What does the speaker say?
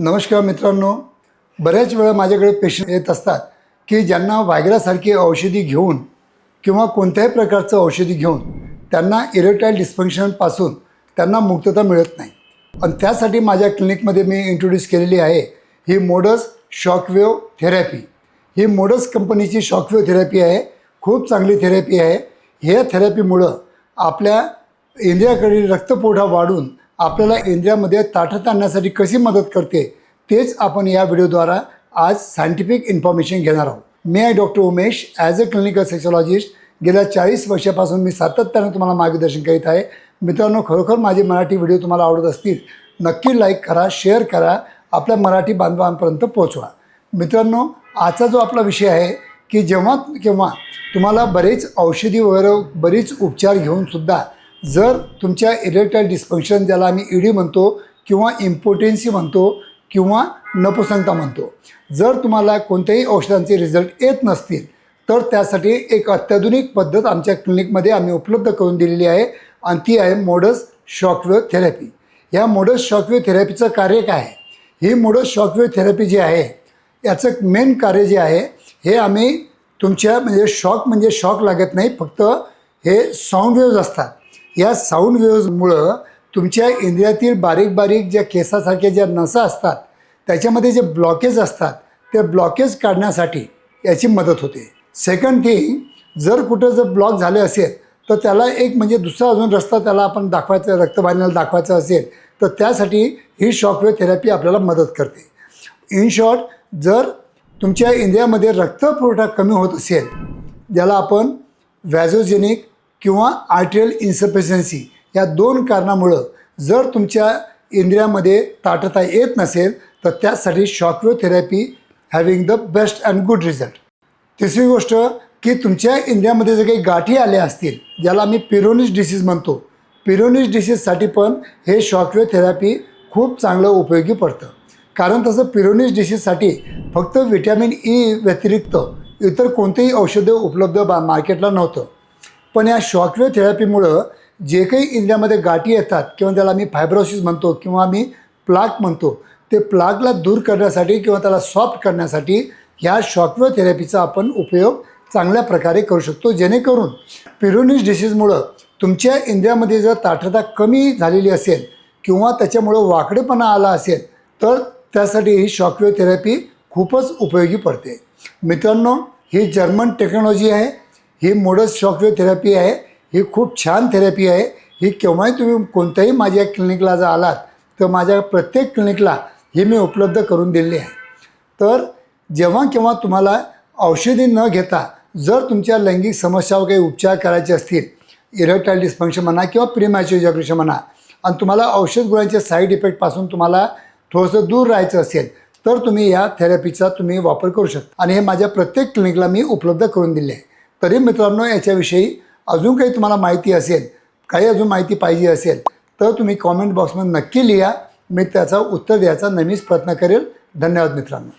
नमस्कार मित्रांनो बऱ्याच वेळा माझ्याकडे पेशंट येत असतात की ज्यांना व्हायग्रासारखी औषधी घेऊन किंवा कोणत्याही प्रकारचं औषधी घेऊन त्यांना इरेटाईल डिस्फंक्शनपासून त्यांना मुक्तता मिळत नाही. आणि त्यासाठी माझ्या क्लिनिकमध्ये मी इंट्रोड्यूस केलेली आहे ही मोडस शॉकवेव थेरपी. ही मोडस कंपनीची शॉकवेव थेरपी आहे खूप चांगली थेरपी आहे. ह्या थेरपीमुळं आपल्या इंद्रियाकडील रक्तपुरवठा वाढून आपल्याला इंद्रियामध्ये ताठत आणण्यासाठी कशी मदत करते तेच आपण या व्हिडिओद्वारा आज सायंटिफिक इन्फॉर्मेशन घेणार आहोत. मी आहे doctor Umesh as a clinical sexologist गेल्या चाळीस वर्षापासून मी सातत्यानं तुम्हाला मार्गदर्शन करीत आहे. मित्रांनो खरोखर माझे मराठी व्हिडिओ तुम्हाला आवडत असतील नक्की लाईक करा शेअर करा आपल्या मराठी बांधवांपर्यंत पोहोचवा. मित्रांनो आजचा जो आपला विषय आहे की जेव्हा केव्हा तुम्हाला बरेच औषधी वगैरे बरीच उपचार घेऊनसुद्धा जर तुमच्या इरेक्टाईल डिस्फंक्शन ज्याला आम्ही ईडी म्हणतो किंवा इम्पोर्टेन्सी म्हणतो किंवा नपुसंगता म्हणतो जर तुम्हाला कोणत्याही औषधांचे रिझल्ट येत नसतील तर त्यासाठी एक अत्याधुनिक पद्धत आमच्या क्लिनिकमध्ये आम्ही उपलब्ध करून दिलेली आहे आणि ती आहे मोडस शॉकवेव थेरपी ह्या मोडस शॉकवेव थेरपीचं कार्य काय आहे? ही मोडस शॉकवेव थेरपी जी आहे याचं मेन कार्य जे आहे हे आम्ही तुमच्या म्हणजे शॉक म्हणजे शॉक लागत नाही फक्त हे साऊंड वेव्ज असतात. या साऊंड वेव्जमुळं तुमच्या इंद्रियातील बारीक बारीक ज्या केसासारख्या ज्या नसा असतात त्याच्यामध्ये जे ब्लॉकेज असतात ते ब्लॉकेज काढण्यासाठी याची मदत होते. सेकंड थिंग जर कुठं जर ब्लॉक झाले असेल तर त्याला एक म्हणजे दुसरा अजून रस्ता त्याला आपण दाखवायचा रक्तवाहिन्याला दाखवायचा असेल तर त्यासाठी ही शॉकवेव थेरपी आपल्याला मदत करते. इन शॉर्ट जर तुमच्या इंद्रियामध्ये रक्तपुरवठा कमी होत असेल ज्याला आपण व्हॅझोजेनिक किंवा आर्टियल इन्सफिशियन्सी या दोन कारणामुळं जर तुमच्या इंद्रियामध्ये ताटता येत नसेल तर त्यासाठी shockwave therapy having the best and good result तिसरी गोष्ट की तुमच्या इंद्रियामध्ये जर काही गाठी आल्या असतील ज्याला आम्ही पिरोनिस डिसीज म्हणतो पिरोनिस डिसीजसाठी पण हे शॉकवेव थेरपी खूप चांगलं उपयोगी पडतं. कारण तसं पिरोनिस डिसीजसाठी फक्त व्हिटॅमिन ई e व्यतिरिक्त इतर कोणतेही औषधं उपलब्ध बा मार्केटला नव्हतं. पण या शॉकवेव्ह थेरपीमुळं जे काही इंद्रियामध्ये गाठी येतात किंवा त्याला आम्ही फायब्रोसिस म्हणतो किंवा आम्ही प्लाक म्हणतो ते प्लाकला दूर करण्यासाठी किंवा त्याला सॉफ्ट करण्यासाठी ह्या शॉकवेव्ह थेरपीचा आपण उपयोग चांगल्या प्रकारे करू शकतो. जेणेकरून पिरोनिस डिसीजमुळं तुमच्या इंद्रियामध्ये जर ताठरता कमी झालेली असेल किंवा त्याच्यामुळं वाकडेपणा आला असेल तर त्यासाठी ही शॉकवेव्ह थेरपी खूपच उपयोगी पडते. मित्रांनो ही जर्मन टेक्नॉलॉजी आहे. ही मोडस शॉकवेव थेरपी आहे. ही खूप छान थेरपी आहे. ही केव्हाही तुम्ही कोणत्याही माझ्या क्लिनिकला जर आलात तर माझ्या प्रत्येक क्लिनिकला ही मी उपलब्ध करून दिलेली आहे. तर जेव्हा केव्हा तुम्हाला औषधी न घेता जर तुमच्या लैंगिक समस्यावर काही उपचार करायचे असतील इरेक्टाईल डिस्फंक्शन म्हणा किंवा प्रीमॅच्युरिजॅग्रेशन म्हणा आणि तुम्हाला औषध गुणांच्या साईड इफेक्टपासून तुम्हाला थोडंसं दूर राहायचं असेल तर तुम्ही या थेरपीचा तुम्ही वापर करू शकता. आणि हे माझ्या प्रत्येक क्लिनिकला मी उपलब्ध करून दिले आहे. तरी मित्रांनो याच्याविषयी अजून काही तुम्हाला माहिती असेल काही अजून माहिती पाहिजे असेल तर तुम्ही कॉमेंट बॉक्समध्ये नक्की लिहा. मी त्याचा उत्तर द्यायचा नेहमीच प्रयत्न करेल. धन्यवाद मित्रांनो.